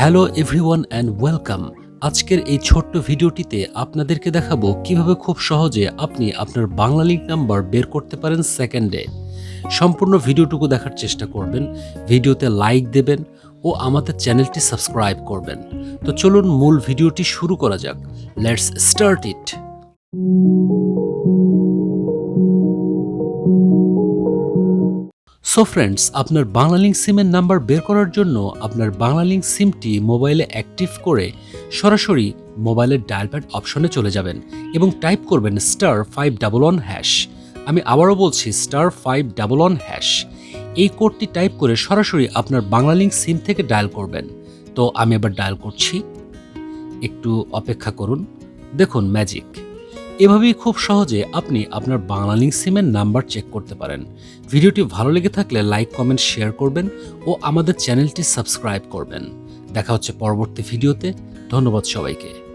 Hello everyone and welcome আজকের এই ছোট্ট ভিডিওটিতে আপনাদেরকে দেখাবো কীভাবে খুব সহজে আপনি আপনার বাংলা লিঙ্ক নাম্বার বের করতে পারেন সেকেন্ডে সম্পূর্ণ ভিডিওটুকু দেখার চেষ্টা করবেন, ভিডিওতে লাইক দেবেন ও আমাদের চ্যানেলটি সাবস্ক্রাইব করবেন। তো চলুন মূল ভিডিওটি শুরু করা যাক। Let's start it so friends আপনার বাংলালিংক সিমের নাম্বার বের করার জন্য আপনার বাংলালিংক সিমটি মোবাইলে অ্যাক্টিভ করে সরাসরি মোবাইলের ডায়াল প্যাড অপশনে চলে যাবেন এবং টাইপ করবেন star five double one hash আমি আবারও বলছি star five double one hash এই কোডটি টাইপ করে সরাসরি আপনার বাংলালিংক সিম থেকে ডায়াল করবেন। তো আমি এবার ডায়াল করছি। একটু অপেক্ষা করুন। দেখুন ম্যাজিক এভাবেই খুব সহজে আপনি আপনার বাংলালিং সিমের নাম্বার চেক করতে পারেন। ভিডিওটি ভালো লেগে থাকলে লাইক কমেন্ট শেয়ার করবেন ও আমাদের চ্যানেলটি সাবস্ক্রাইব করবেন। দেখা হচ্ছে পরবর্তী ভিডিওতে। ধন্যবাদ সবাইকে।